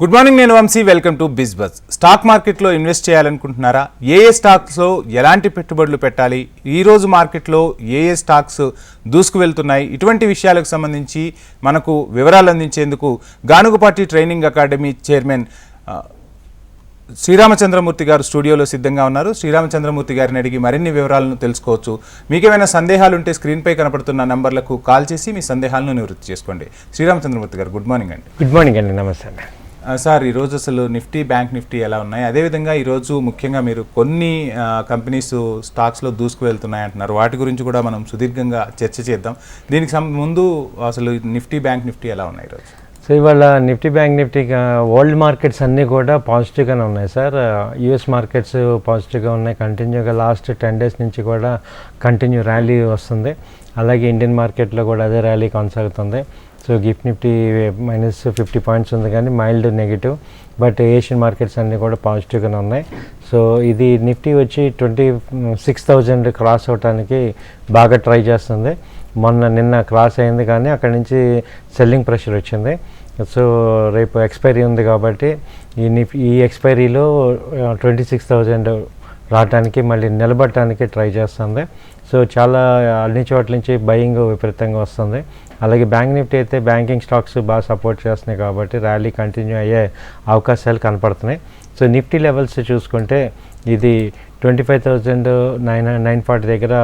Good morning నేను Vamshi. Welcome to Biz Buzz stock మార్కెట్లో invest చేయాలనుకుంటున్నారా? ఏ ఏ స్టాక్స్లో ఎలాంటి పెట్టుబడులు పెట్టాలి? ఈరోజు మార్కెట్లో ఏ ఏ స్టాక్స్ దూసుకు వెళ్తున్నాయి ఇటువంటి విషయాలకు సంబంధించి మనకు వివరాలు అందించేందుకు Ganugupati training academy chairman Sriramachandramurthy గారు స్టూడియోలో సిద్ధంగా ఉన్నారు. శ్రీరామచంద్రమూర్తి గారిని అడిగి మరిన్ని వివరాలను తెలుసుకోవచ్చు. మీకేమైనా సందేహాలు ఉంటే స్క్రీన్పై కనపడుతున్న నంబర్లకు కాల్ చేసి మీ సందేహాలను నివృత్తి చేసుకోండి. శ్రీరామచంద్రమూర్తి గారు గుడ్ మార్నింగ్ అండి. గుడ్ మార్నింగ్ అండి. నమస్తే అండి. సార్ ఈరోజు అసలు నిఫ్టీ బ్యాంక్ నిఫ్టీ ఎలా ఉన్నాయి? అదేవిధంగా ఈరోజు ముఖ్యంగా మీరు కొన్ని కంపెనీస్ స్టాక్స్లో దూసుకు వెళ్తున్నాయి అంటున్నారు. వాటి గురించి కూడా మనం సుదీర్ఘంగా చర్చ చేద్దాం. దీనికి సం- ముందు అసలు నిఫ్టీ బ్యాంక్ నిఫ్టీ ఎలా ఉన్నాయి ఈరోజు సో ఇవాళ Nifty bank Nifty world markets అన్నీ కూడా పాజిటివ్గానే ఉన్నాయి సార్. యుఎస్ మార్కెట్స్ పాజిటివ్గా ఉన్నాయి. కంటిన్యూగా లాస్ట్ టెన్ డేస్ నుంచి కూడా కంటిన్యూ ర్యాలీ వస్తుంది. అలాగే ఇండియన్ మార్కెట్లో కూడా అదే ర్యాలీ కొనసాగుతుంది. So gift Nifty minus fifty points ఉంది కానీ mild negative but Asian markets అన్నీ కూడా పాజిటివ్గానే ఉన్నాయి. సో ఇది నిఫ్టీ వచ్చి ట్వంటీ సిక్స్ థౌజండ్ క్రాస్ అవడానికి బాగా ట్రై చేస్తుంది. మొన్న నిన్న క్రాస్ అయింది కానీ అక్కడి నుంచి సెల్లింగ్ ప్రెషర్ వచ్చింది. సో రేపు ఎక్స్పైరీ ఉంది కాబట్టి ఈ నిఫ్ ఈ ఎక్స్పైరీలో ట్వంటీ సిక్స్ థౌజండ్ రావడానికి మళ్ళీ నిలబడటానికి ట్రై చేస్తుంది. సో చాలా అన్ని చోట్ల నుంచి బయింగ్ విపరీతంగా వస్తుంది. అలాగే బ్యాంక్ నిఫ్టీ అయితే బ్యాంకింగ్ స్టాక్స్ బాగా సపోర్ట్ చేస్తున్నాయి కాబట్టి ర్యాలీ కంటిన్యూ అయ్యే అవకాశాలు కనపడుతున్నాయి. సో నిఫ్టీ లెవెల్స్ చూసుకుంటే ఇది twenty five thousand nine nine forty దగ్గర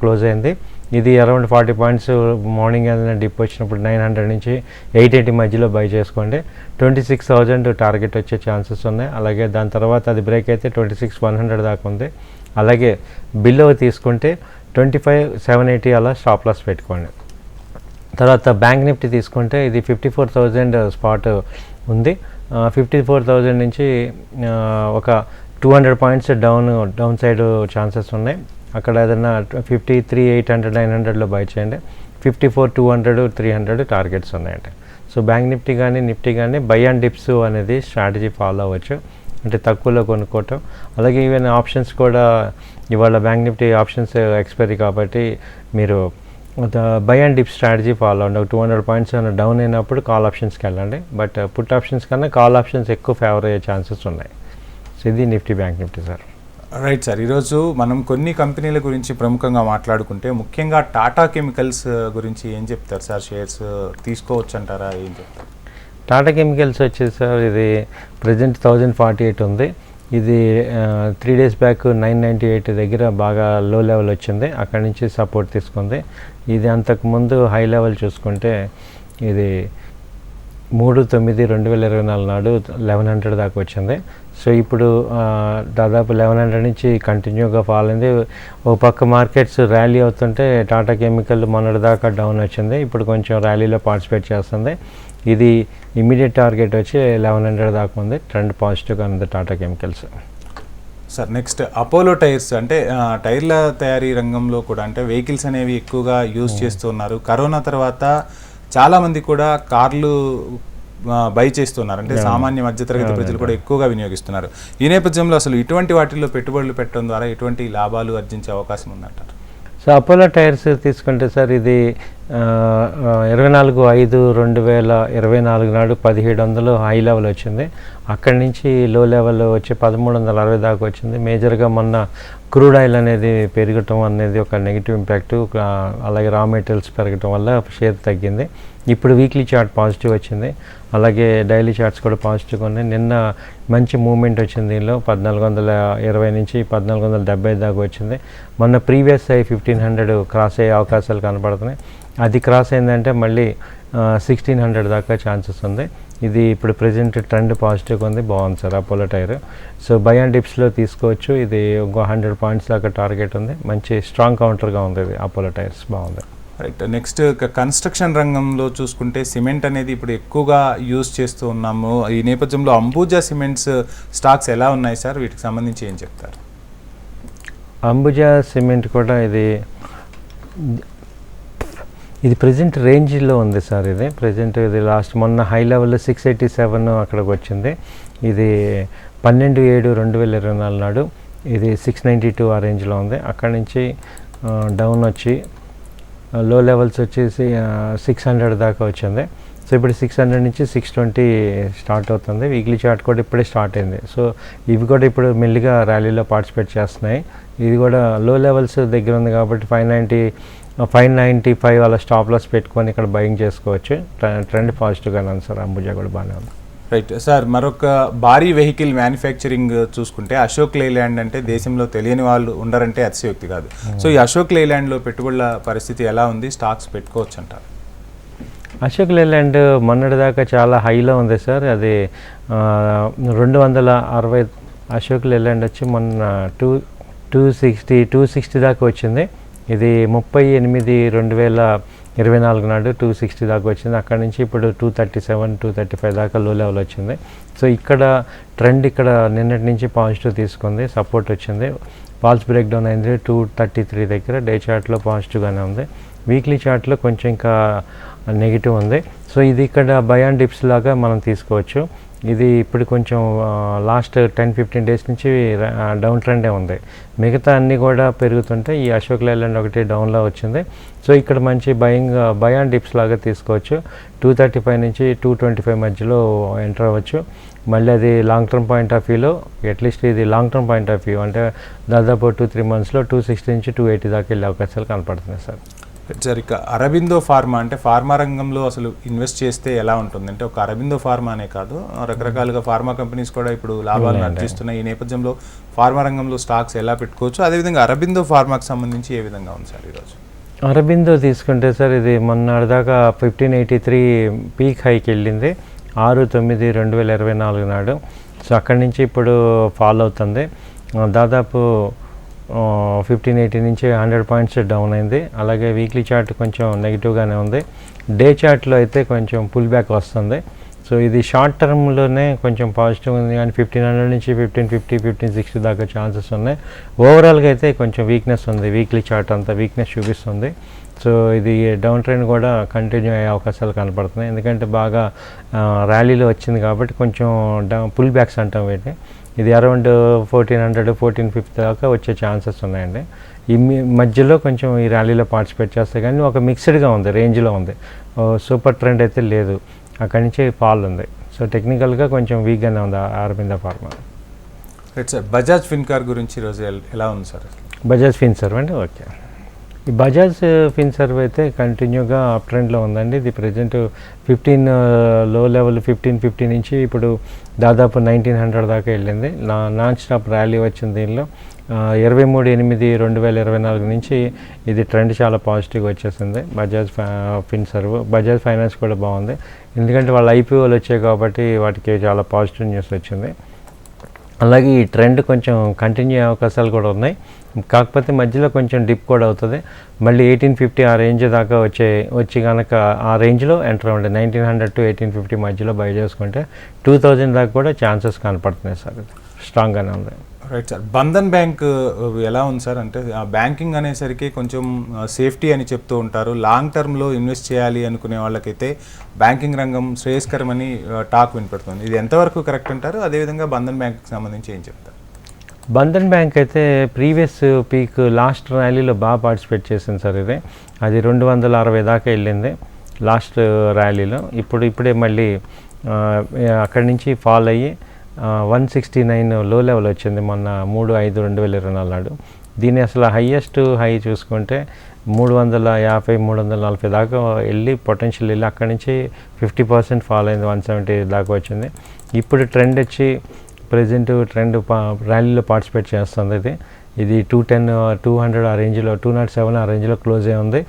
క్లోజ్ అయింది. ఇది అరౌండ్ ఫార్టీ పాయింట్స్ మార్నింగ్ ఏదైనా డిప్ వచ్చినప్పుడు నైన్ హండ్రెడ్ నుంచి ఎయిట్ ఎయిటీ మధ్యలో బై చేసుకోండి. ట్వంటీ సిక్స్ థౌజండ్ టార్గెట్ వచ్చే ఛాన్సెస్ ఉన్నాయి. అలాగే దాని తర్వాత అది బ్రేక్ అయితే ట్వంటీ సిక్స్ వన్ హండ్రెడ్ దాకా ఉంది. అలాగే బిల్లో తీసుకుంటే ట్వంటీ ఫైవ్ సెవెన్ ఎయిటీ అలా స్టాప్ లాస్ పెట్టుకోండి. తర్వాత బ్యాంక్ నిఫ్టీ తీసుకుంటే ఇది ఫిఫ్టీ ఫోర్ థౌజండ్ స్పాట్ ఉంది. ఫిఫ్టీ ఫోర్ థౌజండ్ నుంచి ఒక two hundred points down downside chances ఉన్నాయి. అక్కడ ఏదైనా fifty three eight hundred nine హండ్రెడ్లో బై చేయండి. Fifty four two hundred three hundred targets ఉన్నాయండి. సో బ్యాంక్ నిఫ్టీ కానీ నిఫ్టీ కానీ బై అండ్ డిప్స్ అనేది స్ట్రాటజీ ఫాలో అవ్వచ్చు. అంటే తక్కువలో కొనుక్కోవటం. అలాగే ఈవెన్ ఆప్షన్స్ కూడా ఇవాళ బ్యాంక్ నిఫ్టీ ఆప్షన్స్ ఎక్స్పైరీ కాబట్టి మీరు buy and dip strategy follow అవ్వండి ఒక టూ హండ్రెడ్ పాయింట్స్ ఏమైనా డౌన్ అయినప్పుడు కాల్ ఆప్షన్స్కి వెళ్ళండి. బట్ పుట్ ఆప్షన్స్ కన్నా కాల్ ఆప్షన్స్ ఎక్కువ ఫేవర్ అయ్యే ఛాన్సెస్ ఉన్నాయి. సో ఇది Nifty bank Nifty sir right sir ఈరోజు మనం కొన్ని కంపెనీల గురించి ప్రముఖంగా మాట్లాడుకుంటే ముఖ్యంగా టాటా కెమికల్స్ గురించి ఏం చెప్తారు సార్ షేర్స్ తీసుకోవచ్చు అంటారా ఏం చెప్తారు? టాటా కెమికల్స్ వచ్చేసి సార్ ఇది ప్రజెంట్ థౌజండ్ ఫార్టీ ఎయిట్ ఉంది. ఇది three days back nine ninety eight దగ్గర బాగా లో లెవెల్ వచ్చింది. అక్కడి నుంచి సపోర్ట్ తీసుకుంది. ఇది అంతకుముందు హై లెవెల్ చూసుకుంటే ఇది మూడు తొమ్మిది రెండు వేల ఇరవై నాలుగు నాడు లెవెన్ హండ్రెడ్ దాకా వచ్చింది. సో ఇప్పుడు దాదాపు లెవెన్ హండ్రెడ్ నుంచి కంటిన్యూగా ఫాల్ అయింది. ఓ పక్క మార్కెట్స్ ర్యాలీ అవుతుంటే టాటా కెమికల్ మొన్నటి దాకా డౌన్ వచ్చింది. ఇప్పుడు కొంచెం ర్యాలీలో పార్టిసిపేట్ చేస్తుంది. ఇది ఇమీడియట్ టార్గెట్ వచ్చి లెవెన్ హండ్రెడ్ దాకా ఉంది. ట్రెండ్ పాజిటివ్గా ఉంది Tata chemicals sir next Apollo tyres అంటే టైర్ల తయారీ రంగంలో కూడా అంటే వెహికల్స్ అనేవి ఎక్కువగా యూజ్ చేస్తున్నారు కరోనా తర్వాత చాలా మంది కూడా కార్లు బై చేస్తున్నారు. అంటే సామాన్య మధ్యతరగతి ప్రజలు కూడా ఎక్కువగా వినియోగిస్తున్నారు. ఈ నేపథ్యంలో అసలు ఇటువంటి వాటిల్లో పెట్టుబడులు పెట్టడం ద్వారా ఎటువంటి లాభాలు ఆర్జించే అవకాశం ఉందంటారు? సో అపోలో టైర్స్ తీసుకుంటే సార్ ఇది ఇరవై నాలుగు ఐదు రెండు వేల ఇరవై నాలుగు నాడు పదిహేడు వందలు హై లెవెల్ వచ్చింది. అక్కడి నుంచి లో లెవెల్ వచ్చి పదమూడు వందల అరవై దాకా వచ్చింది. మేజర్గా మొన్న క్రూడ్ ఆయిల్ అనేది పెరగటం అనేది ఒక నెగిటివ్ ఇంపాక్ట్ అలాగే రా మెటీరియల్స్ పెరగటం వల్ల షేర్ తగ్గింది. ఇప్పుడు వీక్లీ చార్ట్ పాజిటివ్ వచ్చింది. అలాగే డైలీ చార్ట్స్ కూడా పాజిటివ్గా ఉన్నాయి. నిన్న మంచి మూమెంట్ వచ్చింది దీనిలో. పద్నాలుగు వందల ఇరవై నుంచి పద్నాలుగు వందల డెబ్బై దాకా వచ్చింది. మొన్న ప్రీవియస్ అయ్యి ఫిఫ్టీన్ హండ్రెడ్ క్రాస్ అయ్యే అవకాశాలు కనపడుతున్నాయి అది క్రాస్ అయిందంటే మళ్ళీ సిక్స్టీన్ హండ్రెడ్ దాకా ఛాన్సెస్ ఉంది. ఇది ఇప్పుడు ప్రజెంట్ ట్రెండ్ పాజిటివ్గా ఉంది. బాగుంది sir Apollo tyre. So buy and డిప్స్లో తీసుకోవచ్చు. ఇది ఇంకో హండ్రెడ్ పాయింట్స్ దాకా టార్గెట్ ఉంది. మంచి స్ట్రాంగ్ కౌంటర్గా ఉంది ఇది అపోలో టైర్స్. బాగుంది. రైట్ నెక్స్ట్ కన్స్ట్రక్షన్ రంగంలో చూసుకుంటే సిమెంట్ అనేది ఇప్పుడు ఎక్కువగా యూజ్ చేస్తూ ఉన్నాము. ఈ నేపథ్యంలో అంబూజా సిమెంట్స్ స్టాక్స్ ఎలా ఉన్నాయి సార్? వీటికి సంబంధించి ఏం చెప్తారు? అంబుజా సిమెంట్ కూడా ఇది ఇది ప్రజెంట్ రేంజ్లో ఉంది సార్ ఇది. ప్రజెంట్ ఇది లాస్ట్ మొన్న హై లెవెల్లో సిక్స్ ఎయిటీ సెవెన్ అక్కడికి వచ్చింది. ఇది పన్నెండు ఏడు రెండు వేల ఇరవై నాలుగు నాడు ఇది సిక్స్ నైంటీ టూ ఆ రేంజ్లో ఉంది. అక్కడి నుంచి డౌన్ వచ్చి లో లెవెల్స్ వచ్చేసి సిక్స్ హండ్రెడ్ దాకా వచ్చింది. సో ఇప్పుడు సిక్స్ హండ్రెడ్ నుంచి సిక్స్ ట్వంటీ స్టార్ట్ అవుతుంది. వీక్లీ చార్ట్ కూడా ఇప్పుడే స్టార్ట్ అయింది. సో ఇవి కూడా ఇప్పుడు మెల్లిగా ర్యాలీలో పార్టిసిపేట్ చేస్తున్నాయి. ఇది కూడా లో లెవెల్స్ దగ్గర ఉంది కాబట్టి five ninety five ninety five అలా స్టాప్ లాస్ పెట్టుకొని ఇక్కడ బయింగ్ చేసుకోవచ్చు. ట్రె- ట్రెండ్ పాజిటివ్గా ఉంది సార్. అంబుజా కూడా బాగానే ఉంది. రైట్ సార్ మరొక భారీ వెహికల్ మ్యానుఫ్యాక్చరింగ్ చూసుకుంటే అశోక్ లేలాండ్ అంటే దేశంలో తెలియని వాళ్ళు ఉండరంటే అతిశయోక్తి కాదు. సో ఈ అశోక్ లేలాండ్లో పెట్టుబడుల పరిస్థితి ఎలా ఉంది? స్టాక్స్ పెట్టుకోవచ్చు అంటారు. అశోక్ లేలాండ్ మొన్నటి దాకా చాలా హైలో ఉంది సార్. అది రెండు వందల అరవై అశోక్ లేలాండ్ వచ్చి మొన్న two two sixty two sixty దాకా వచ్చింది. ఇది ముప్పై ఎనిమిది రెండు వేల ఇరవై నాలుగు నాడు టూ సిక్స్టీ దాకా వచ్చింది. అక్కడ నుంచి ఇప్పుడు two thirty seven two thirty five దాకా లో లెవెల్ వచ్చింది. సో ఇక్కడ ట్రెండ్ ఇక్కడ నిన్నటి నుంచి పాజిటివ్ తీసుకుంది సపోర్ట్ వచ్చింది. పాల్స్ బ్రేక్ డౌన్ అయింది టూ థర్టీ త్రీ దగ్గర డే చార్ట్లో పాజిటివ్గానే ఉంది. వీక్లీ చార్ట్లో కొంచెం ఇంకా నెగిటివ్ ఉంది. సో ఇది ఇక్కడ బయాన్ డిప్స్ లాగా మనం తీసుకోవచ్చు. ఇది ఇప్పుడు కొంచెం లాస్ట్ టెన్ ఫిఫ్టీన్ డేస్ నుంచి డౌన్ ట్రెండే ఉంది. మిగతా అన్నీ కూడా పెరుగుతుంటే ఈ అశోక్ లైలాండ్ ఒకటి డౌన్లో వచ్చింది. సో ఇక్కడ మంచి బయింగ్ బయాన్ డిప్స్ లాగా తీసుకోవచ్చు. టూ థర్టీ ఫైవ్ నుంచి టూ ట్వంటీ ఫైవ్ మధ్యలో ఎంటర్ అవ్వచ్చు. మళ్ళీ అది లాంగ్ టర్మ్ పాయింట్ ఆఫ్ వ్యూలో అట్లీస్ట్ ఇది long term point of view అంటే దాదాపు టూ త్రీ మంత్స్లో టూ సిక్స్టీ నుంచి టూ ఎయిటీ దాకా వెళ్ళే అవకాశాలు కనపడుతున్నాయి సార్. సార్ ఇక అరబిందో ఫార్మా అంటే ఫార్మా రంగంలో అసలు ఇన్వెస్ట్ చేస్తే ఎలా ఉంటుంది? అంటే ఒక అరబిందో ఫార్మా అనే కాదు. రకరకాలుగా ఫార్మా కంపెనీస్ కూడా ఇప్పుడు లాభాలు ఆర్జిస్తున్నాయి ఈ నేపథ్యంలో ఫార్మా రంగంలో స్టాక్స్ ఎలా పెట్టుకోవచ్చు? అదేవిధంగా అరబిందో ఫార్మాకి సంబంధించి ఏ విధంగా ఉంది సార్ ఈరోజు? అరబిందో తీసుకుంటే సార్ ఇది మొన్నటి దాకా ఫిఫ్టీన్ ఎయిటీ త్రీ పీక్ హైకి వెళ్ళింది. ఆరు తొమ్మిది రెండు వేల ఇరవై నాలుగు నాడు. సో అక్కడి నుంచి ఇప్పుడు ఫాలో అవుతుంది. దాదాపు ఫిఫ్టీన్ ఎయిటీ నుంచి హండ్రెడ్ పాయింట్స్ డౌన్ అయింది. అలాగే వీక్లీ చార్ట్ కొంచెం నెగిటివ్గానే ఉంది. డే చార్ట్లో అయితే కొంచెం పుల్ బ్యాక్ వస్తుంది. సో ఇది షార్ట్ టర్మ్లోనే కొంచెం పాజిటివ్ ఉంది. కానీ ఫిఫ్టీన్ హండ్రెడ్ నుంచి ఫిఫ్టీన్ ఫిఫ్టీ ఫిఫ్టీన్ సిక్స్టీ దాకా ఛాన్సెస్ ఉన్నాయి. ఓవరాల్గా అయితే కొంచెం వీక్నెస్ ఉంది. వీక్లీ చార్ట్ అంతా వీక్నెస్ చూపిస్తుంది. సో ఇది డౌన్ ట్రెండ్ కూడా కంటిన్యూ అయ్యే అవకాశాలు కనపడుతున్నాయి. ఎందుకంటే బాగా ర్యాలీలో వచ్చింది కాబట్టి కొంచెం డౌన్ పుల్ బ్యాక్స్ అంటాం వీటిని. ఇది around fourteen hundred fourteen fifty దాకా వచ్చే ఛాన్సెస్ ఉన్నాయండి. ఈ మధ్యలో కొంచెం ఈ ర్యాలీలో పార్టిసిపేట్ చేస్తే కానీ ఒక మిక్స్డ్గా ఉంది రేంజ్లో ఉంది. సూపర్ ట్రెండ్ అయితే లేదు. అక్కడి నుంచి ఫాల్ ఉంది. సో టెక్నికల్గా కొంచెం వీక్గానే ఉంది Aurobindo pharma. Right sir Bajaj Fincorp గురించి ఈరోజు ఎల్- ఉంది సార్? బజాజ్ ఫిన్ సర్వ్ అండి ఓకే. ఈ బజాజ్ ఫిన్ సర్వ్ అయితే కంటిన్యూగా అప్ ట్రెండ్లో ఉందండి. ఇది ప్రజెంట్ ఫిఫ్టీన్లో లెవెల్ ఫిఫ్టీన్ ఫిఫ్టీ నుంచి ఇప్పుడు దాదాపు నైన్టీన్ హండ్రెడ్ దాకా వెళ్ళింది. నా నాన్ స్టాప్ ర్యాలీ వచ్చింది దీనిలో. ఇరవై మూడు ఎనిమిది రెండు వేల ఇరవై నాలుగు నుంచి ఇది ట్రెండ్ చాలా పాజిటివ్గా వచ్చేసింది. బజాజ్ ఫా- ఫిన్ సర్వ్ బజాజ్ ఫైనాన్స్ కూడా బాగుంది. ఎందుకంటే వాళ్ళ ఐపీఓలు వచ్చాయి కాబట్టి వాటికి చాలా పాజిటివ్ న్యూస్ వచ్చింది. అలాగే ఈ ట్రెండ్ కొంచెం కంటిన్యూ అయ్యే అవకాశాలు కూడా ఉన్నాయి. కాకపోతే మధ్యలో కొంచెం డిప్ కూడా అవుతుంది. మళ్ళీ ఎయిటీన్ ఫిఫ్టీ ఆ రేంజ్ దాకా వచ్చే వచ్చి కనుక ఆ రేంజ్లో ఎంటర్ అవ్వండి. Nineteen hundred to eighteen fifty మధ్యలో బై చేసుకుంటే టూ థౌజండ్ దాకా కూడా ఛాన్సెస్ కనపడుతున్నాయి సార్ స్ట్రాంగ్గానే ఉంది. Right sir. బంధన్ బ్యాంక్ ఎలా ఉంది సార్? అంటే ఆ బ్యాంకింగ్ అనేసరికి కొంచెం సేఫ్టీ అని చెప్తూ ఉంటారు. లాంగ్ టర్మ్లో ఇన్వెస్ట్ చేయాలి అనుకునే వాళ్ళకైతే బ్యాంకింగ్ రంగం శ్రేయస్కరమని టాక్ వినపడుతుంది. ఇది ఎంతవరకు కరెక్ట్ అంటారు? అదేవిధంగా బంధన్ బ్యాంక్కి సంబంధించి ఏం చెప్తారు? బంధన్ బ్యాంక్ అయితే ప్రీవియస్ పీక్ లాస్ట్ ర్యాలీలో బాగా పార్టిసిపేట్ చేసింది సార్ ఇది. అది రెండు వందల అరవై దాకా వెళ్ళింది లాస్ట్ ర్యాలీలో. ఇప్పుడు ఇప్పుడే మళ్ళీ అక్కడి నుంచి ఫాల్ అయ్యి వన్ సిక్స్టీ నైన్లో లెవెల్ వచ్చింది మొన్న మూడు ఐదు రెండు వేల ఇరవై నాలుగు నాడు. దీని అసలు హయ్యెస్ట్ హై చూసుకుంటే మూడు వందల యాభై మూడు వందల నలభై దాకా వెళ్ళి పొటెన్షియల్ వెళ్ళి అక్కడి నుంచి ఫిఫ్టీ పర్సెంట్ ఫాల్ అయింది వన్ సెవెంటీ దాకా వచ్చింది. ఇప్పుడు ట్రెండ్ వచ్చి ప్రజెంట్ ట్రెండ్ ర్యాలీలో పార్టిసిపేట్ చేస్తుంది ఇది. ఇది టూ టెన్ టూ హండ్రెడ్ ఆ రేంజ్లో టూ నాట్ సెవెన్ ఆ రేంజ్లో క్లోజ్ అయి ఉంది.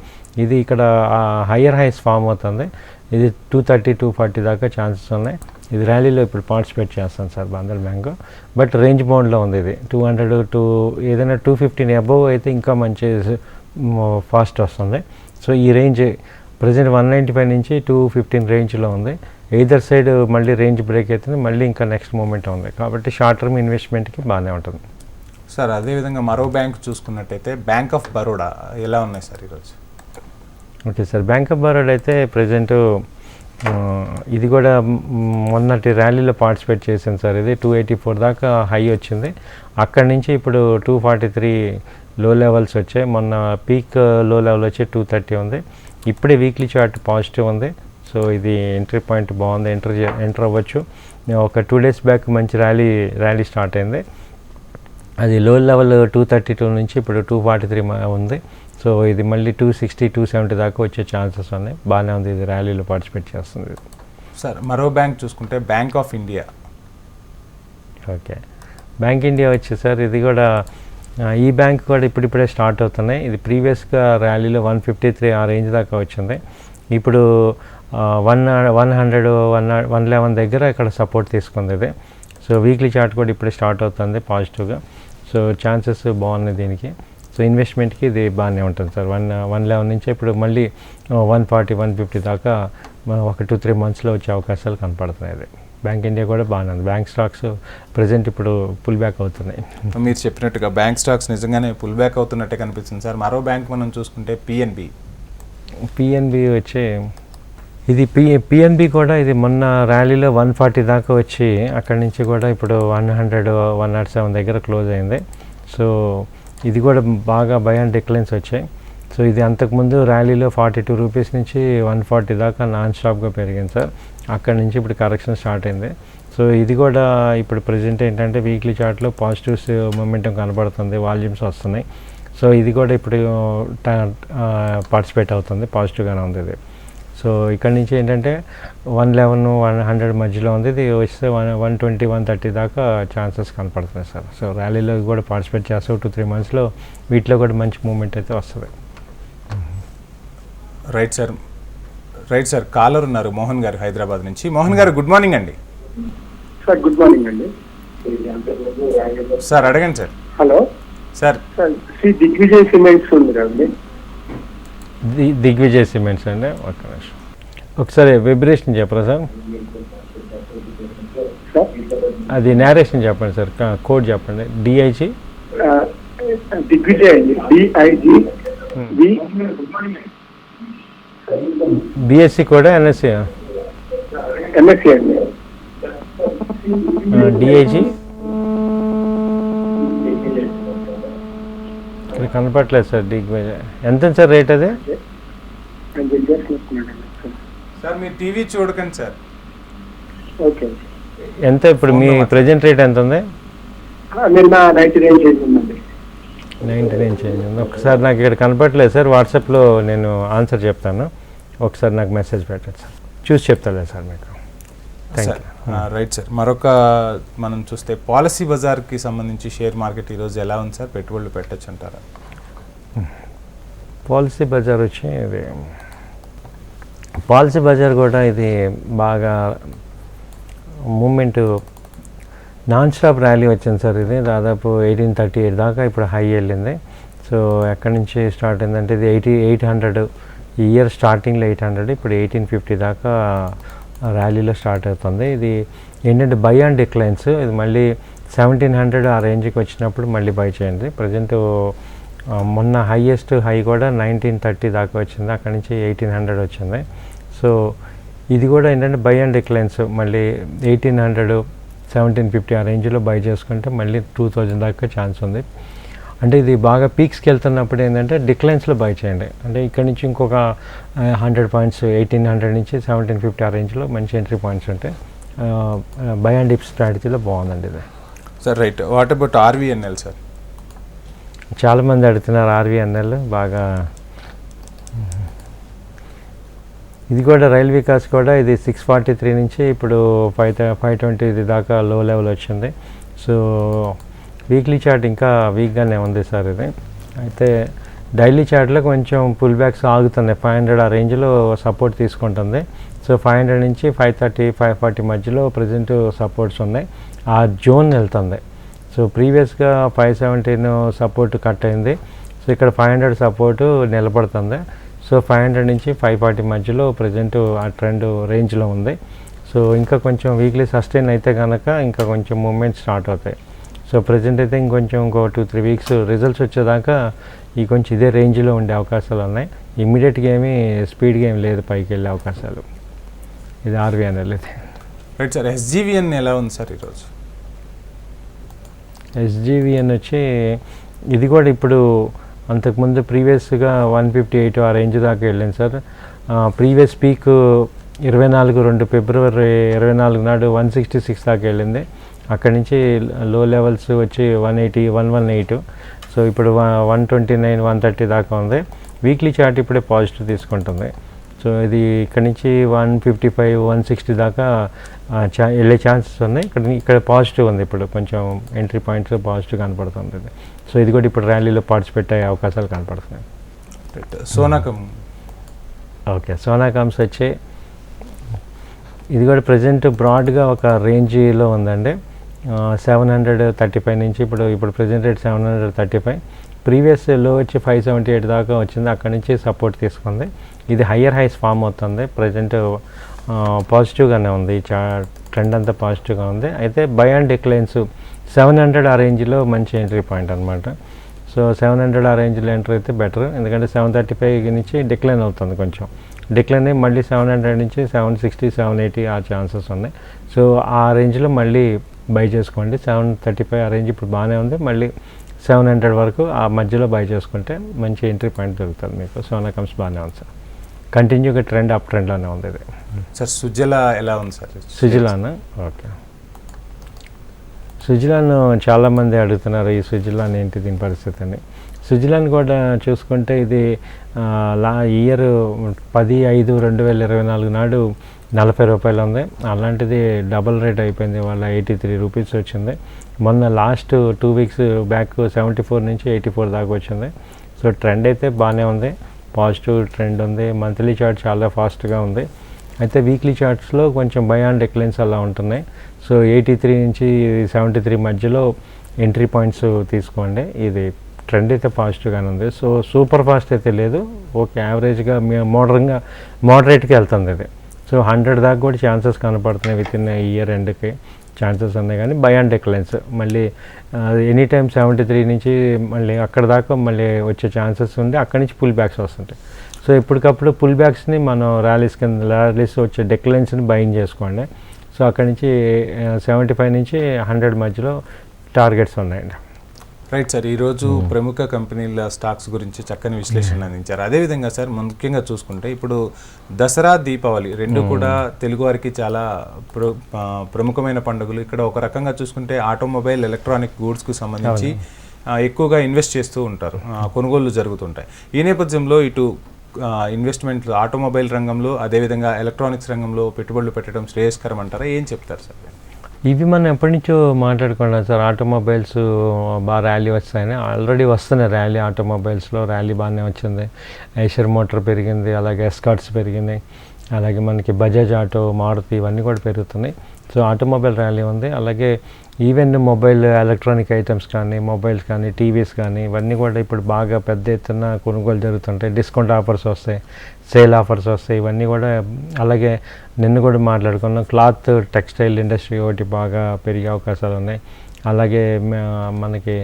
ఇది ఇక్కడ హయ్యర్ హైస్ ఫామ్ అవుతుంది. ఇది టూ థర్టీ టూ ఫార్టీ దాకా ఛాన్సెస్ ఉన్నాయి. ఇది ర్యాలీలో ఇప్పుడు పార్టిసిపేట్ చేస్తాను sir Bandhan bank. But range బౌండ్లో ఉంది ఇది. టూ హండ్రెడ్ టూ ఏదైనా టూ ఫిఫ్టీన్ అబోవ్ అయితే ఇంకా మంచి ఫాస్ట్ వస్తుంది. సో ఈ range present one ninety five నుంచి టూ ఫిఫ్టీన్ రేంజ్లో ఉంది. ఎయిదర్ సైడ్ మళ్ళీ రేంజ్ బ్రేక్ అవుతుంది మళ్ళీ ఇంకా నెక్స్ట్ మూమెంట్ ఉంది. కాబట్టి షార్ట్ టర్మ్ ఇన్వెస్ట్మెంట్కి బాగానే ఉంటుంది. సార్ అదేవిధంగా మరో బ్యాంక్ చూసుకున్నట్టయితే బ్యాంక్ ఆఫ్ బరోడా ఎలా ఉన్నాయి సార్ ఈరోజు? Okay sir bank of Baroda అయితే ప్రజెంట్ ఇది కూడా మొన్నటి ర్యాలీలో పార్టిసిపేట్ చేసింది సార్. ఇది టూ ఎయిటీ ఫోర్ దాకా హై వచ్చింది. అక్కడి నుంచి ఇప్పుడు two forty three low levels వచ్చాయి. మొన్న పీక్లో లెవెల్ వచ్చి టూ థర్టీ ఉంది. ఇప్పుడే వీక్లీ చార్ట్ పాజిటివ్ ఉంది. సో ఇది ఎంట్రీ పాయింట్ బాగుంది. ఎంటర్ ఎంటర్ అవ్వచ్చు. ఒక టూ డేస్ బ్యాక్ మంచి ర్యాలీ ర్యాలీ స్టార్ట్ అయింది. అది low level two thirty two నుంచి ఇప్పుడు టూ ఫార్టీ త్రీ ఉంది. సో ఇది మళ్ళీ టూ సిక్స్టీ టూ సెవెంటీ దాకా వచ్చే ఛాన్సెస్ ఉన్నాయి. బాగానే ఉంది ఇది ర్యాలీలో పార్టిసిపేట్ చేస్తుంది. సార్ మరో బ్యాంక్ చూసుకుంటే bank of India okay. Bank India వచ్చి సార్ ఇది కూడా ఈ బ్యాంక్ కూడా ఇప్పుడిప్పుడే స్టార్ట్ అవుతున్నాయి. ఇది ప్రీవియస్గా ర్యాలీలో వన్ ఫిఫ్టీ త్రీ ఆ రేంజ్ దాకా వచ్చింది. ఇప్పుడు one one hundred one one eleven దగ్గర ఇక్కడ సపోర్ట్ తీసుకుంది ఇది సో వీక్లీ చార్ట్ కూడా ఇప్పుడే స్టార్ట్ అవుతుంది పాజిటివ్గా. సో ఛాన్సెస్ బాగున్నాయి దీనికి. సో ఇన్వెస్ట్మెంట్కి ఇది బాగానే ఉంటుంది సార్. వన్ వన్ లెవెన్ నుంచి ఇప్పుడు మళ్ళీ వన్ ఫార్టీ వన్ ఫిఫ్టీ దాకా ఒక టూ త్రీ మంత్స్లో వచ్చే అవకాశాలు కనపడుతున్నాయి ఇది బ్యాంక్ ఇండియా కూడా బాగానే ఉంది. బ్యాంక్ స్టాక్స్ ప్రజెంట్ ఇప్పుడు పుల్ బ్యాక్ అవుతున్నాయి. మీరు చెప్పినట్టుగా బ్యాంక్ స్టాక్స్ నిజంగానే పుల్ బ్యాక్ అవుతున్నట్టే కనిపిస్తుంది సార్. మరో బ్యాంక్ మనం చూసుకుంటే పిఎన్బి పిఎన్బి వచ్చి ఇది పి పిఎన్బి కూడా ఇది మొన్న ర్యాలీలో వన్ ఫార్టీ దాకా వచ్చి అక్కడి నుంచి కూడా ఇప్పుడు one hundred one nought seven దగ్గర క్లోజ్ అయింది. సో ఇది కూడా బాగా బై అండ్ డిక్లైన్స్ వచ్చాయి. సో ఇది అంతకుముందు ర్యాలీలో ఫార్టీ టూ రూపీస్ నుంచి వన్ ఫార్టీ దాకా నాన్ స్టాప్గా పెరిగింది సార్. అక్కడి నుంచి ఇప్పుడు కరెక్షన్ స్టార్ట్ అయింది. సో ఇది కూడా ఇప్పుడు ప్రజెంట్ ఏంటంటే వీక్లీ చార్ట్లో పాజిటివ్స్ మూమెంటం కనబడుతుంది వాల్యూమ్స్ వస్తున్నాయి. సో ఇది కూడా ఇప్పుడు uh, పార్టిసిపేట్ అవుతుంది పాజిటివ్గానే ఉంది ఇది. సో ఇక్కడ నుంచి ఏంటంటే వన్ లెవెన్ వన్ హండ్రెడ్ మధ్యలో ఉంది. ఇది వస్తే one one twenty one thirty దాకా ఛాన్సెస్ కనపడుతున్నాయి సార్. సో ర్యాలీలో కూడా పార్టిసిపేట్ చేస్తే టూ త్రీ మంత్స్లో వీటిలో కూడా మంచి మూమెంట్ అయితే వస్తుంది. Right sir. Right sir caller ఉన్నారు మోహన్ గారు హైదరాబాద్ నుంచి. మోహన్ గారు గుడ్ మార్నింగ్ అండి. సార్ గుడ్ మార్నింగ్ అండి. సార్ అడగండి sir. Hello. Sir. Shri Digvijay cements ఉంది కదండి. దిగ్విజయ్ సిమెంట్స్ అండి. ఒక నిమిషం. ఒకసారి విబ్రేషన్ చెప్పరా సార్? అది నేరేషన్ చెప్పండి సార్. కోడ్ చెప్పండి. డిఐజీ బిఎస్సి కూడా ఎన్ఎస్సి డిఐజీ ఇక్కడ కనపట్లేదు సార్ దిగ్విజయ్ ఎంత సార్ రేట్ అది? సార్. సార్ మీరు టీవీ చూడకండి సార్. ఓకే. ఎంత ఇప్పుడు మీ ప్రజెంట్ రేట్ ఎంత ఉంది? నైట్ నైన్ చేంజ్ ఉంది. ఒకసారి నాకు ఇక్కడ కనపట్లేదు సార్. వాట్సాప్లో నేను ఆన్సర్ చెప్తాను. ఒకసారి నాకు మెసేజ్ పెట్టండి సార్. చూసి చెప్తాలే సార్ మీకు. రైట్ సార్ మరొక మనం చూస్తే పాలసీ బజార్కి సంబంధించి షేర్ మార్కెట్ ఈరోజు ఎలా ఉంది సార్ పెట్టుబడులు పెట్టచ్చు అంటారా? పాలసీ బజార్ వచ్చి ఇది పాలసీ బజార్ కూడా ఇది బాగా మూమెంట్ నాన్ స్టాప్ ర్యాలీ వచ్చింది సార్ ఇది దాదాపు ఎయిటీన్ థర్టీ ఎయిట్ దాకా ఇప్పుడు హై వెళ్ళింది. సో ఎక్కడి నుంచి స్టార్ట్ అయిందంటే ఇది ఎయిటీ ఎయిట్ హండ్రెడ్ ఈ ఇయర్ స్టార్టింగ్లో ఎయిట్ హండ్రెడ్ ఇప్పుడు ఎయిటీన్ ఫిఫ్టీ దాకా ర్యాలీలో స్టార్ట్ అవుతుంది. ఇది ఏంటంటే బై అండ్ డిక్లైన్స్ ఇది మళ్ళీ సెవెంటీన్ హండ్రెడ్ ఆ రేంజ్కి వచ్చినప్పుడు మళ్ళీ బై చేయండి. ప్రజెంట్ మొన్న హైయెస్ట్ హై కూడా నైన్టీన్ థర్టీ దాకా వచ్చింది. అక్కడి నుంచి ఎయిటీన్ హండ్రెడ్ వచ్చింది. సో ఇది కూడా ఏంటంటే బై అండ్ డిక్లైన్స్ మళ్ళీ ఎయిటీన్ హండ్రెడ్ సెవెంటీన్ ఫిఫ్టీ ఆ రేంజ్లో బై చేసుకుంటే మళ్ళీ టూ థౌజండ్ దాకా ఛాన్స్ ఉంది. అంటే ఇది బాగా పీక్స్కి వెళ్తున్నప్పుడు ఏంటంటే డిక్లైన్స్లో బై చేయండి. అంటే ఇక్కడ నుంచి ఇంకొక హండ్రెడ్ పాయింట్స్ ఎయిటీన్ హండ్రెడ్ నుంచి సెవెంటీన్ ఫిఫ్టీ ఆ రేంజ్లో మంచి ఎంట్రీ పాయింట్స్ ఉంటాయి బై అండ్ డిప్ స్ట్రాటజీలో బాగుందండి ఇది. Sir right what about RVNL sir చాలామంది అడుగుతున్నారు ఆర్వీఎన్ఎల్ బాగా ఇది కూడా రైల్ వికాస్ కూడా ఇది సిక్స్ ఫార్టీ త్రీ నుంచి ఇప్పుడు ఫైవ్ ఫైవ్ ట్వంటీ దాకా లో లెవెల్ వచ్చింది. సో వీక్లీ చార్ట్ ఇంకా వీక్గానే ఉంది సార్ ఇది. అయితే డైలీ చార్ట్లో కొంచెం పుల్ బ్యాక్స్ ఆగుతున్నాయి ఫైవ్ హండ్రెడ్ ఆ రేంజ్లో సపోర్ట్ తీసుకుంటుంది. సో ఫైవ్ హండ్రెడ్ నుంచి ఫైవ్ థర్టీ ఫైవ్ ఫార్టీ మధ్యలో ప్రజెంట్ సపోర్ట్స్ ఉన్నాయి. ఆ జోన్ వెళ్తుంది. సో ప్రీవియస్గా ఫైవ్ సెవెంటీన్ సపోర్ట్ కట్ అయింది. సో ఇక్కడ ఫైవ్ హండ్రెడ్ సపోర్టు నిలబడుతుంది. సో ఫైవ్ హండ్రెడ్ నుంచి ఫైవ్ ఫార్టీ మధ్యలో ప్రజెంట్ ఆ ట్రెండ్ రేంజ్లో ఉంది. సో ఇంకా కొంచెం వీక్లీ సస్టైన్ అయితే కనుక ఇంకా కొంచెం మూమెంట్ స్టార్ట్ అవుతాయి. సో ప్రజెంట్ అయితే ఇంకొంచెం ఇంకో టూ త్రీ వీక్స్ రిజల్ట్స్ వచ్చేదాకా ఈ కొంచెం ఇదే రేంజ్లో ఉండే అవకాశాలు ఉన్నాయి. ఇమ్మీడియట్గా ఏమీ స్పీడ్గా ఏమి లేదు పైకి వెళ్ళే అవకాశాలు. ఇది ఆర్వీఎన్ఎల్ ఇది రైట్ సార్ ఎస్జీవీఎన్ ఎలా ఉంది సార్ ఈరోజు? ఎస్జీవిఎన్ వచ్చి ఇది కూడా ఇప్పుడు అంతకుముందు ప్రీవియస్గా వన్ ఫిఫ్టీ ఎయిట్ ఆ రేంజ్ దాకా వెళ్ళింది సార్ ప్రీవియస్ పీక్ ఇరవై నాలుగు రెండు ఫిబ్రవరి ఇరవై నాలుగు నాడు వన్ సిక్స్టీ సిక్స్ దాకా వెళ్ళింది. అక్కడి నుంచి లో లెవెల్స్ వచ్చి one eighty one one eight so ఇప్పుడు one twenty nine one thirty దాకా ఉంది. వీక్లీ చార్ట్ ఇప్పుడే పాజిటివ్ తీసుకుంటుంది. సో ఇది ఇక్కడ నుంచి one fifty five one sixty దాకా చా- వెళ్ళే ఛాన్సెస్ ఉన్నాయి. ఇక్కడ ఇక్కడ పాజిటివ్ ఉంది ఇప్పుడు. కొంచెం ఎంట్రీ పాయింట్స్ పాజిటివ్ కనపడుతుంది సో ఇది కూడా ఇప్పుడు ర్యాలీలో పార్టిసిపేట్ అయ్యే అవకాశాలు కనపడుతున్నాయి. సోనాకం ఓకే సోనా కమ్స్ వచ్చి ఇది కూడా ప్రజెంట్ బ్రాడ్గా ఒక రేంజ్లో ఉందండి. సెవెన్ హండ్రెడ్ థర్టీ ఫైవ్ నుంచి ఇప్పుడు ఇప్పుడు present rate seven hundred thirty five ప్రీవియస్లో వచ్చి ఫైవ్ సెవెంటీ ఎయిట్ దాకా వచ్చింది. అక్కడి నుంచి సపోర్ట్ తీసుకుంది. ఇది హయ్యర్ హైస్ ఫామ్ అవుతుంది. ప్రజెంట్ పాజిటివ్గానే ఉంది. చా ట్రెండ్ అంతా పాజిటివ్గా ఉంది. అయితే buy and declines seven hundred ఆ రేంజ్లో మంచి ఎంట్రీ పాయింట్ అనమాట సో సెవెన్ హండ్రెడ్ ఆ రేంజ్లో ఎంటర్ అయితే బెటర్ ఎందుకంటే సెవెన్ థర్టీ ఫైవ్ నుంచి డిక్లైన్ అవుతుంది కొంచెం. డిక్లైన్ అయ్యి మళ్ళీ సెవెన్ హండ్రెడ్ నుంచి సెవెన్ సిక్స్టీ సెవెన్ ఎయిటీ ఆ ఛాన్సెస్ ఉన్నాయి. సో ఆ రేంజ్లో మళ్ళీ బై చేసుకోండి. సెవెన్ థర్టీ ఫైవ్ ఆ రేంజ్ ఇప్పుడు బాగానే ఉంది. మళ్ళీ సెవెన్ హండ్రెడ్ వరకు ఆ మధ్యలో బై చేసుకుంటే మంచి ఎంట్రీ పాయింట్ దొరుకుతుంది మీకు. సోనా కమ్స్ బాగానే ఉంది సార్. కంటిన్యూగా ట్రెండ్ అప్ ట్రెండ్లోనే ఉంది ఇది. సార్ సుజల ఎలా ఉంది సార్? సుజిలాన్? ఓకే సుజిలాన్ చాలామంది అడుగుతున్నారు ఈ సుజిలాన్ ఏంటి దీని పరిస్థితి అని సుజిలాన్ కూడా చూసుకుంటే ఇది లా ఇయర్ పది ఐదు రెండు వేల ఇరవై నాలుగు నాడు నలభై రూపాయలు ఉంది. అలాంటిది డబల్ రేట్ అయిపోయింది. వాళ్ళ ఎయిటీ త్రీ రూపీస్ వచ్చింది. మొన్న last two weeks back seventy four నుంచి ఎయిటీ ఫోర్ దాకా వచ్చింది. సో ట్రెండ్ అయితే బాగానే ఉంది. పాజిటివ్ ట్రెండ్ ఉంది. మంత్లీ చార్ట్ చాలా ఫాస్ట్గా ఉంది. అయితే వీక్లీ చార్ట్స్లో కొంచెం బై డిక్లైన్స్ అలా ఉంటున్నాయి. సో ఎయిటీ త్రీ నుంచి సెవెంటీ త్రీ మధ్యలో ఎంట్రీ పాయింట్స్ తీసుకోండి. ఇది ట్రెండ్ అయితే పాజిటివ్గానే ఉంది. సో సూపర్ ఫాస్ట్ అయితే లేదు. ఓకే యావరేజ్గా మోడర్న్గా మోడరేట్కి వెళ్తుంది ఇది. సో హండ్రెడ్ దాకా కూడా ఛాన్సెస్ కనపడుతున్నాయి విత్ ఇన్ ఇయర్ ఎండ్కి ఛాన్సెస్ ఉన్నాయి కానీ బై అండ్ డిక్లైన్స్. మళ్ళీ ఎనీ టైం సెవెంటీ త్రీ నుంచి మళ్ళీ అక్కడ దాకా మళ్ళీ వచ్చే ఛాన్సెస్ ఉండి అక్కడి నుంచి పుల్ బ్యాక్స్ వస్తుంటాయి. సో ఎప్పటికప్పుడు పుల్ బ్యాక్స్ని మనం ర్యాలీస్ కింద ర్యాలీస్ వచ్చే డెక్లైన్స్ని బయింగ్ చేసుకోండి. సో అక్కడి నుంచి సెవెంటీ ఫైవ్ నుంచి హండ్రెడ్ మధ్యలో టార్గెట్స్ ఉన్నాయండి. రైట్ సార్ ఈరోజు ప్రముఖ కంపెనీల స్టాక్స్ గురించి చక్కని విశ్లేషణ అందించారు. అదేవిధంగా సార్ ముఖ్యంగా చూసుకుంటే ఇప్పుడు దసరా దీపావళి రెండు కూడా తెలుగు వారికి చాలా ప్రముఖమైన పండుగలు. ఇక్కడ ఒక రకంగా చూసుకుంటే ఆటోమొబైల్ ఎలక్ట్రానిక్ గూడ్స్కు సంబంధించి ఎక్కువగా ఇన్వెస్ట్ చేస్తూ ఉంటారు. కొనుగోళ్ళు జరుగుతుంటాయి. ఈ నేపథ్యంలో ఇటు ఇన్వెస్ట్మెంట్ ఆటోమొబైల్ రంగంలో అదేవిధంగా ఎలక్ట్రానిక్స్ రంగంలో పెట్టుబడులు పెట్టడం శ్రేయస్కరం అంటారా? ఏం చెప్తారు సార్? ఇవి మనం ఎప్పటి నుంచో మాట్లాడుకున్నాం సార్. ఆటోమొబైల్స్ బాగా ర్యాలీ వస్తాయని. ఆల్రెడీ వస్తున్నాయి ర్యాలీ ఆటోమొబైల్స్లో ర్యాలీ బాగానే వచ్చింది. ఐషర్ మోటార్ పెరిగింది అలాగే ఎస్కాట్స్ పెరిగినాయి. అలాగే మనకి బజాజ్ ఆటో మారుతి ఇవన్నీ కూడా పెరుగుతున్నాయి. సో ఆటోమొబైల్ ర్యాలీ ఉంది. అలాగే ఈవెన్ మొబైల్ ఎలక్ట్రానిక్ ఐటమ్స్ కానీ మొబైల్స్ కానీ టీవీస్ కానీ ఇవన్నీ కూడా ఇప్పుడు బాగా పెద్ద ఎత్తున కొనుగోలు జరుగుతుంటాయి. డిస్కౌంట్ ఆఫర్స్ వస్తాయి సేల్ ఆఫర్స్ వస్తాయి. ఇవన్నీ కూడా అలాగే నిన్ను కూడా మాట్లాడుకున్నాం. క్లాత్ టెక్స్టైల్ ఇండస్ట్రీ ఒకటి బాగా పెరిగే అవకాశాలు ఉన్నాయి. అలాగే మనకి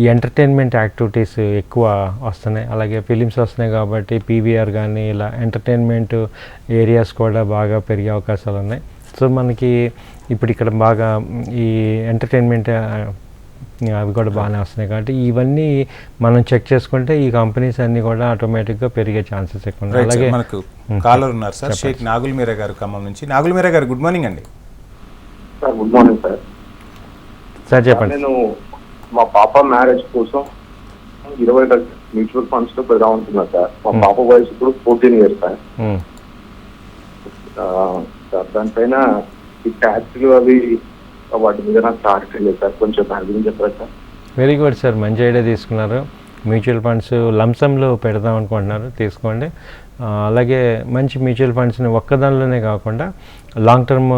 ఈ ఎంటర్టైన్మెంట్ యాక్టివిటీస్ ఎక్కువ వస్తున్నాయి. అలాగే ఫిలిమ్స్ వస్తున్నాయి కాబట్టి పీవీఆర్ కానీ ఇలా ఎంటర్టైన్మెంట్ ఏరియాస్ కూడా బాగా పెరిగే అవకాశాలు ఉన్నాయి. సో మనకి ఇప్పుడు ఇక్కడ బాగా ఈ ఎంటర్టైన్మెంట్ అవి కూడా బాగానే వస్తున్నాయి కాబట్టి ఇవన్నీ మనం చెక్ చేసుకుంటే ఈ కంపెనీస్ అన్నీ కూడా ఆటోమేటిక్గా పెరిగే ఛాన్సెస్ ఎక్కువ ఉన్నాయి. అలాగే మనకు కాలర్ ఉన్నారు సార్ షేక్ నాగుల్ మీరా గారు ఖమ్మం నుంచి. నాగుల్ మీరా గారు గుడ్ మార్నింగ్ అండి. Sir good morning sir sir చెప్పండి. నేను మా పాప మ్యారేజ్ కోసం ఇరవై లక్ష మ్యూచువల్ ఫండ్స్లో పెడదాం అనుకున్నా సార్ మా. పాప వయసు ఇప్పుడు ఫోర్టీన్ ఇయర్స్ సార్ సార్. దానిపైన ఈ ట్యాక్స్లు అవి వాటి మీద నాకు టార్గెట్ లేదు సార్. కొంచెం దాని గురించి చెప్పరా సార్? వెరీ గుడ్ సార్ మంచి ఐడియా తీసుకున్నారు. మ్యూచువల్ ఫండ్స్ లంసంలో పెడదాం అనుకుంటున్నారు. తీసుకోండి. అలాగే మంచి మ్యూచువల్ ఫండ్స్ని ఒక్కదానిలోనే కాకుండా లాంగ్ టర్మ్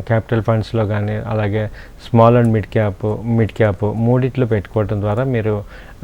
క్యాపిటల్ ఫండ్స్లో కానీ అలాగే small and mid cap mid cap మూడిట్లో పెట్టుకోవడం ద్వారా మీరు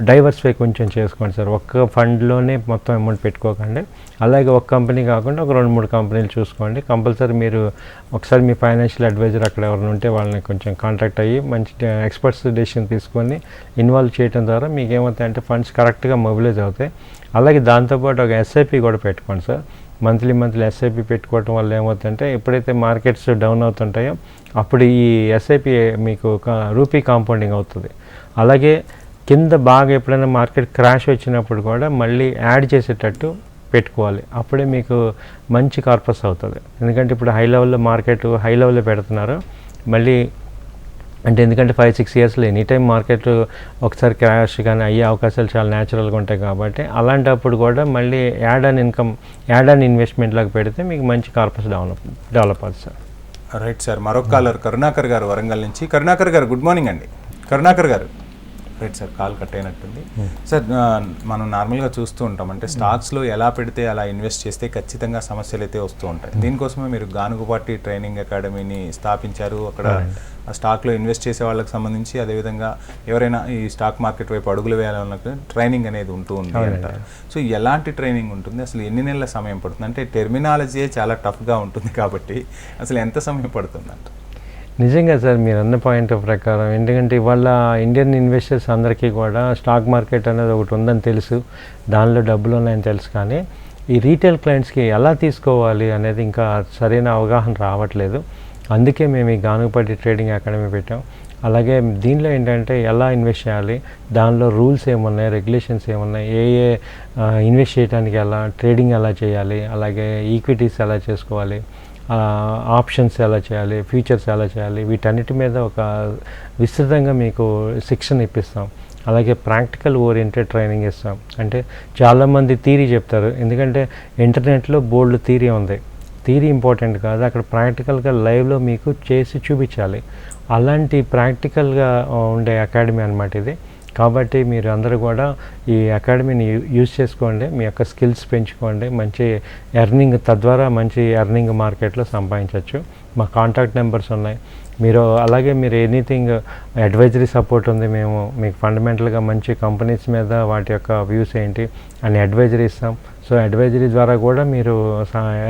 డైవర్సిఫై కొంచెం చేసుకోండి సార్. ఒక్క ఫండ్లోనే మొత్తం అమౌంట్ పెట్టుకోకండి. అలాగే ఒక కంపెనీ కాకుండా ఒక రెండు మూడు కంపెనీలు చూసుకోండి. కంపల్సరీ మీరు ఒకసారి మీ ఫైనాన్షియల్ అడ్వైజర్ అక్కడ ఎవరైనా ఉంటే వాళ్ళని కొంచెం కాంటాక్ట్ అయ్యి మంచి ఎక్స్పర్ట్స్ డెసిషన్ తీసుకొని ఇన్వాల్వ్ చేయడం ద్వారా మీకు ఏమవుతాయంటే ఫండ్స్ కరెక్ట్గా మొబిలైజ్ అవుతాయి. అలాగే దాంతోపాటు ఒక ఎస్ఐపి కూడా పెట్టుకోండి సార్. మంత్లీ మంత్లీ ఎస్ఐపి పెట్టుకోవడం వల్ల ఏమవుతుందంటే ఎప్పుడైతే మార్కెట్స్ డౌన్ అవుతుంటాయో అప్పుడు ఈ ఎస్ఐపి మీకు ఒక రూపీ కాంపౌండింగ్ అవుతుంది. అలాగే కింద బాగా ఎప్పుడైనా మార్కెట్ క్రాష్ వచ్చినప్పుడు కూడా మళ్ళీ యాడ్ చేసేటట్టు పెట్టుకోవాలి. అప్పుడే మీకు మంచి కార్పస్ అవుతుంది. ఎందుకంటే ఇప్పుడు హై లెవెల్లో మార్కెట్ హై లెవెల్లో పెడుతున్నారు. మళ్ళీ అంటే ఎందుకంటే ఫైవ్ సిక్స్ ఇయర్స్లో ఎనీ టైం మార్కెట్ ఒకసారి క్రాష్ కానీ అయ్యే అవకాశాలు చాలా న్యాచురల్గా ఉంటాయి కాబట్టి అలాంటప్పుడు కూడా మళ్ళీ add on income add on ఇన్వెస్ట్మెంట్లోకి పెడితే మీకు మంచి కార్పస్ డెవలప్ డెవలప్ అవుతుంది సార్. రైట్ సార్ మరొక కాలర్ కరుణాకర్ గారు వరంగల్ నుంచి. కరుణాకర్ గారు గుడ్ మార్నింగ్ అండి. కరుణాకర్ గారు. రైట్ సార్ కాల్ కట్ అయినట్టుంది. సార్ ఆ, మనం నార్మల్గా చూస్తూ ఉంటాం. అంటే స్టాక్స్లో ఎలా పెడితే అలా ఇన్వెస్ట్ చేస్తే ఖచ్చితంగా సమస్యలు అయితే వస్తూ ఉంటాయి. దీనికోసమే మీరు గానుగుపాటి ట్రైనింగ్ అకాడమీని స్థాపించారు. అక్కడ ఆ స్టాక్లో ఇన్వెస్ట్ చేసే వాళ్ళకి సంబంధించి అదేవిధంగా ఎవరైనా ఈ స్టాక్ మార్కెట్ వైపు అడుగులు వేయాలన్నట్టు ట్రైనింగ్ అనేది ఉంటూ ఉంది అంటారు. సో ఎలాంటి ట్రైనింగ్ ఉంటుంది? అసలు ఎన్ని నెలల సమయం పడుతుంది? అంటే టెర్మినాలజీ చాలా టఫ్గా ఉంటుంది కాబట్టి అసలు ఎంత సమయం పడుతుంది అంట నిజంగా సార్ మీరు అన్న పాయింట్ ప్రకారం. ఎందుకంటే ఇవాళ ఇండియన్ ఇన్వెస్టర్స్ అందరికీ కూడా స్టాక్ మార్కెట్ అనేది ఒకటి ఉందని తెలుసు. దానిలో డబ్బులు ఉన్నాయని తెలుసు కానీ ఈ రీటైల్ క్లయింట్స్కి ఎలా తీసుకోవాలి అనేది ఇంకా సరైన అవగాహన రావట్లేదు. అందుకే మేము ఈ గానుగపట్టి ట్రేడింగ్ అకాడమీ పెట్టాం. అలాగే దీనిలో ఏంటంటే ఎలా ఇన్వెస్ట్ చేయాలి దానిలో రూల్స్ ఏమున్నాయి రెగ్యులేషన్స్ ఏమున్నాయి ఏ ఏ ఇన్వెస్ట్ చేయడానికి ఎలా ట్రేడింగ్ ఎలా చేయాలి అలాగే ఈక్విటీస్ ఎలా చేసుకోవాలి ఆప్షన్స్ ఎలా చేయాలి ఫ్యూచర్స్ ఎలా చేయాలి వీటన్నిటి మీద ఒక విస్తృతంగా మీకు శిక్షణ ఇప్పిస్తాం. అలాగే ప్రాక్టికల్ ఓరియంటెడ్ ట్రైనింగ్ ఇస్తాం. అంటే చాలామంది థీరీ చెప్తారు. ఎందుకంటే ఇంటర్నెట్లో బోల్డ్ థీరీ ఉంది. థీరీ ఇంపార్టెంట్ కాదు. అక్కడ ప్రాక్టికల్గా లైవ్లో మీకు చేసి చూపించాలి. అలాంటి ప్రాక్టికల్గా ఉండే అకాడమీ అనమాట ఇది. కాబట్టి మీరు అందరూ కూడా ఈ అకాడమీని యూజ్ చేసుకోండి మీ యొక్క స్కిల్స్ పెంచుకోండి మంచి ఎర్నింగ్ తద్వారా మంచి ఎర్నింగ్ మార్కెట్లో సంపాదించవచ్చు. మా కాంటాక్ట్ నెంబర్స్ ఉన్నాయి. మీరు అలాగే మీరు ఎనీథింగ్ అడ్వైజరీ సపోర్ట్ ఉంది మేము మీకు ఫండమెంటల్గా మంచి కంపెనీస్ మీద వాటి యొక్క వ్యూస్ ఏంటి అని అడ్వైజరీ ఇస్తాం. సో అడ్వైజరీ ద్వారా కూడా మీరు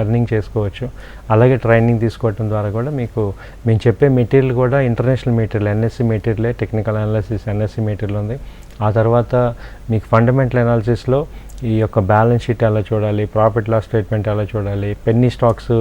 ఎర్నింగ్ చేసుకోవచ్చు. అలాగే ట్రైనింగ్ తీసుకోవటం ద్వారా కూడా మీకు మేము చెప్పే మెటీరియల్ కూడా ఇంటర్నేషనల్ మెటీరియల్ ఎన్ఎస్సి మెటీరియలే టెక్నికల్ అనాలిసిస్ ఎన్ఎస్సి మెటీరియల్ ఉంది. ఆ తర్వాత మీకు ఫండమెంటల్ అనాలిసిస్లో ఈ యొక్క బ్యాలెన్స్ షీట్ ఎలా చూడాలి ప్రాఫిట్ లాస్ స్టేట్మెంట్ ఎలా చూడాలి పెన్నీ స్టాక్స్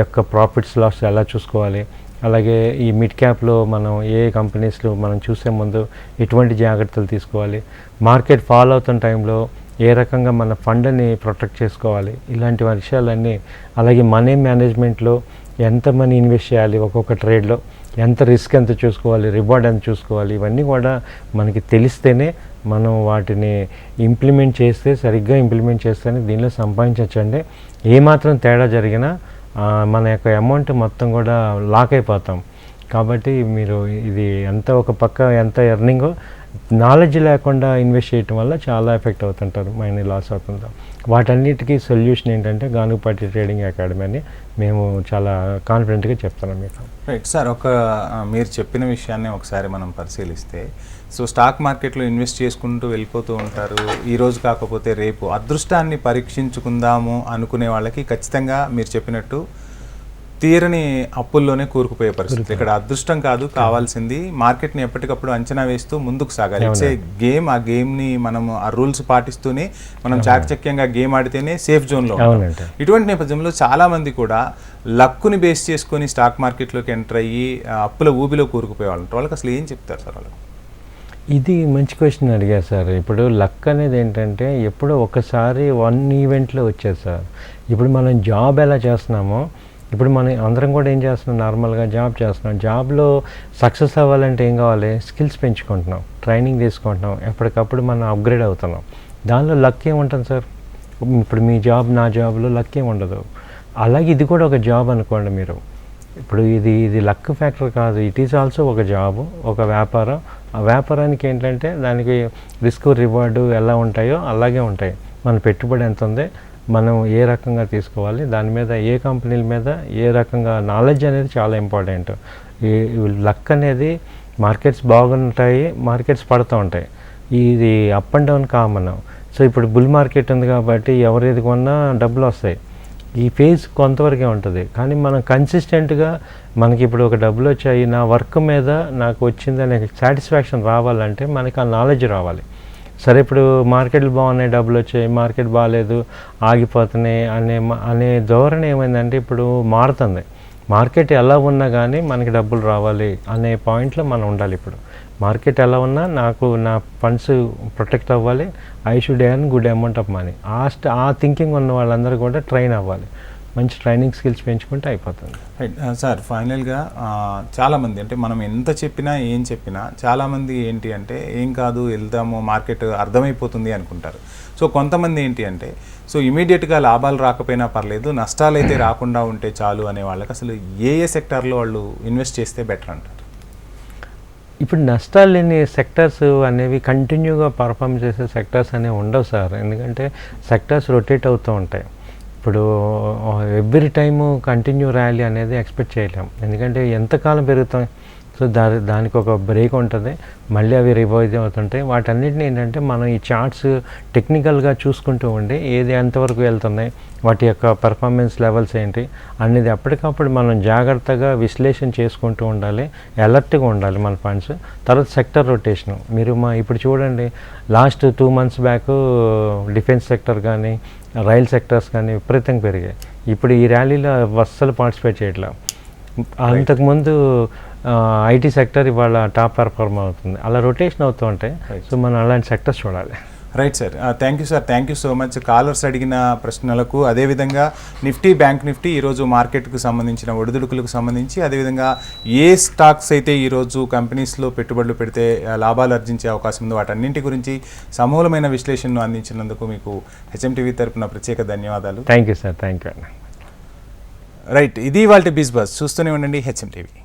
యొక్క ప్రాఫిట్స్ లాస్ ఎలా చూసుకోవాలి అలాగే ఈ మిడ్ క్యాప్లో మనం ఏ కంపెనీస్లో మనం చూసే ముందు ఎటువంటి జాగ్రత్తలు తీసుకోవాలి. మార్కెట్ ఫాల్ అవుతున్న టైంలో ఏ రకంగా మన ఫండ్ని ప్రొటెక్ట్ చేసుకోవాలి? ఇలాంటి విషయాలన్నీ అలాగే మనీ మేనేజ్మెంట్లో ఎంత మనీ ఇన్వెస్ట్ చేయాలి ఒక్కొక్క ట్రేడ్లో? ఎంత రిస్క్ ఎంత చూసుకోవాలి? రివార్డ్ ఎంత చూసుకోవాలి? ఇవన్నీ కూడా మనకి తెలిస్తేనే మనం వాటిని ఇంప్లిమెంట్ చేస్తే సరిగ్గా ఇంప్లిమెంట్ చేస్తేనే దీనిలో సంపాదించవచ్చండి ఏమాత్రం తేడా జరిగినా మన యొక్క అమౌంట్ మొత్తం కూడా లాక్ అయిపోతాం. కాబట్టి మీరు ఇది ఎంత ఒక పక్క ఎంత ఎర్నింగో నాలెడ్జ్ లేకుండా ఇన్వెస్ట్ చేయటం వల్ల చాలా ఎఫెక్ట్ అవుతుంటారు మనీ లాస్ అవుతుంటారు వాటన్నిటికీ సొల్యూషన్ ఏంటంటే గానుపాటి ట్రేడింగ్ అకాడమీ అని మేము చాలా కాన్ఫిడెంట్గా చెప్తున్నాం మీకు. రైట్ సార్ ఒక మీరు చెప్పిన విషయాన్ని ఒకసారి మనం పరిశీలిస్తే సో స్టాక్ మార్కెట్లో ఇన్వెస్ట్ చేసుకుంటూ వెళ్ళిపోతూ ఉంటారు. ఈ రోజు కాకపోతే రేపు అదృష్టాన్ని పరీక్షించుకుందాము అనుకునే వాళ్ళకి ఖచ్చితంగా మీరు చెప్పినట్టు తీరని అప్పుల్లోనే కూరుకుపోయే పరిస్థితి. ఇక్కడ అదృష్టం కాదు కావాల్సింది మార్కెట్ని ఎప్పటికప్పుడు అంచనా వేస్తూ ముందుకు సాగాలి. ఇట్స్ ఏ గేమ్ ఆ గేమ్ని మనం ఆ రూల్స్ పాటిస్తూనే మనం చాకచక్యంగా గేమ్ ఆడితేనే సేఫ్ జోన్లో. ఇటువంటి నేపథ్యంలో చాలా మంది కూడా లక్కుని బేస్ చేసుకొని స్టాక్ మార్కెట్లోకి ఎంటర్ అయ్యి అప్పుల ఊబిలో కూరుకుపోయే వాళ్ళు. వాళ్ళకి అసలు ఏం చెప్తారు సార్ వాళ్ళకి ఇది మంచి క్వశ్చన్ అడిగారు సార్. ఇప్పుడు లక్ అనేది ఏంటంటే ఎప్పుడో ఒకసారి వన్ ఈవెంట్లో వచ్చేది సార్. ఇప్పుడు మనం జాబ్ ఎలా చేస్తున్నామో ఇప్పుడు మనం అందరం కూడా ఏం చేస్తున్నాం? నార్మల్గా జాబ్ చేస్తున్నాం. జాబ్లో సక్సెస్ అవ్వాలంటే ఏం కావాలి? స్కిల్స్ పెంచుకుంటున్నాం. ట్రైనింగ్ తీసుకుంటున్నాం. ఎప్పటికప్పుడు మనం అప్గ్రేడ్ అవుతున్నాం. దానిలో లక్ ఏముంటుంది సార్? ఇప్పుడు మీ జాబ్ నా జాబ్లో లక్ ఉండదు. అలాగే ఇది కూడా ఒక జాబ్ అనుకోండి మీరు. ఇప్పుడు ఇది ఇది లక్ ఫ్యాక్టర్ కాదు. ఇట్ ఈస్ ఆల్సో ఒక జాబ్ ఒక వ్యాపారం. ఆ వ్యాపారానికి ఏంటంటే దానికి రిస్క్ రివార్డు ఎలా ఉంటాయో అలాగే ఉంటాయి. మన పెట్టుబడి ఎంత ఉంది? మనం ఏ రకంగా తీసుకోవాలి దాని మీద ఏ కంపెనీల మీద ఏ రకంగా నాలెడ్జ్ అనేది చాలా ఇంపార్టెంట్ ఈ లక్ అనేది మార్కెట్స్ బాగుంటాయి మార్కెట్స్ పడుతూ ఉంటాయి. ఇది up and down common so ఇప్పుడు బుల్ మార్కెట్ ఉంది కాబట్టి ఎవరు ఏది కొన్నా డబ్బులు వస్తాయి. ఈ ఫేజ్ కొంతవరకే ఉంటుంది. కానీ మనం కన్సిస్టెంట్గా మనకి ఇప్పుడు ఒక డబ్బులు వచ్చాయి నా వర్క్ మీద నాకు వచ్చింది అనే సాటిస్ఫాక్షన్ రావాలంటే మనకి ఆ నాలెడ్జ్ రావాలి. సరే ఇప్పుడు మార్కెట్లు బాగున్నాయి డబ్బులు వచ్చాయి మార్కెట్ బాగాలేదు ఆగిపోతున్నాయి అనే అనే ధోరణి ఏమైందంటే ఇప్పుడు మారుతుంది. మార్కెట్ ఎలా ఉన్నా కానీ మనకి డబ్బులు రావాలి అనే పాయింట్లో మనం ఉండాలి ఇప్పుడు. మార్కెట్ ఎలా ఉన్నా నాకు నా ఫండ్స్ ప్రొటెక్ట్ అవ్వాలి. I should earn good amount of money. ఆ స్ట్ ఆ థింకింగ్ ఉన్న వాళ్ళందరూ కూడా ట్రైన్ అవ్వాలి. మంచి ట్రైనింగ్ స్కిల్స్ పెంచుకుంటే అయిపోతుంది. రైట్. సార్ ఫైనల్గా చాలామంది అంటే మనం ఎంత చెప్పినా ఏం చెప్పినా చాలామంది ఏంటి అంటే ఏం కాదు వెళ్దాము మార్కెట్ అర్థమైపోతుంది అనుకుంటారు. సో కొంతమంది ఏంటి అంటే సో ఇమీడియట్గా లాభాలు రాకపోయినా పర్లేదు నష్టాలు అయితే రాకుండా ఉంటే చాలు అనే వాళ్ళకి అసలు ఏ ఏ సెక్టార్లో వాళ్ళు ఇన్వెస్ట్ చేస్తే బెటర్ అంటారు? ఇప్పుడు నష్టాలు లేని సెక్టర్స్ అనేవి కంటిన్యూగా పర్ఫామ్ చేసే సెక్టర్స్ అనేవి ఉండవు సార్. ఎందుకంటే సెక్టర్స్ రొటేట్ అవుతూ ఉంటాయి. ఇప్పుడు ఎవ్రీ టైము కంటిన్యూ ర్యాలీ అనేది ఎక్స్పెక్ట్ చేయలేం. ఎందుకంటే ఎంతకాలం పెరుగుతాం సో దా దానికి ఒక బ్రేక్ ఉంటుంది. మళ్ళీ అవి రివైజ్ అవుతుంటాయి. వాటన్నిటిని ఏంటంటే మనం ఈ చార్ట్స్ టెక్నికల్గా చూసుకుంటూ ఉండి ఏది ఎంతవరకు వెళ్తున్నాయి? వాటి యొక్క పర్ఫార్మెన్స్ లెవెల్స్ ఏంటి? అనేది అప్పటికప్పుడు మనం జాగ్రత్తగా విశ్లేషణ చేసుకుంటూ ఉండాలి. అలర్ట్గా ఉండాలి మన ఫండ్స్ తర్వాత సెక్టర్ రొటేషన్ మీరు మా ఇప్పుడు చూడండి last two months back defence sector కానీ రైల్ సెక్టర్స్ కానీ విపరీతంగా పెరిగాయి. ఇప్పుడు ఈ ర్యాలీలో అస్సలు పార్టిసిపేట్ చేయట్లా. అంతకుముందు ఐటీ సెక్టర్ ఇవాళ టాప్ పెర్ఫార్మ్ అవుతుంది. అలా రొటేషన్ అవుతూ ఉంటాయి. సో మనం అలాంటి సెక్టర్స్ చూడాలి. Right sir thank you sir thank you so much callers అడిగిన ప్రశ్నలకు అదేవిధంగా నిఫ్టీ బ్యాంక్ నిఫ్టీ ఈరోజు మార్కెట్కు సంబంధించిన ఒడిదుడుకులకు సంబంధించి అదేవిధంగా ఏ స్టాక్స్ అయితే ఈరోజు కంపెనీస్లో పెట్టుబడులు పెడితే లాభాలు ఆర్జించే అవకాశం ఉందో వాటన్నింటి గురించి సమూలమైన విశ్లేషణను అందించినందుకు మీకు హెచ్ఎంటీవీ తరపున ప్రత్యేక ధన్యవాదాలు. Thank you sir thank you right ఇది వాళ్ళ బిజ్ బస్ చూస్తూనే ఉండండి హెచ్ఎంటీవీ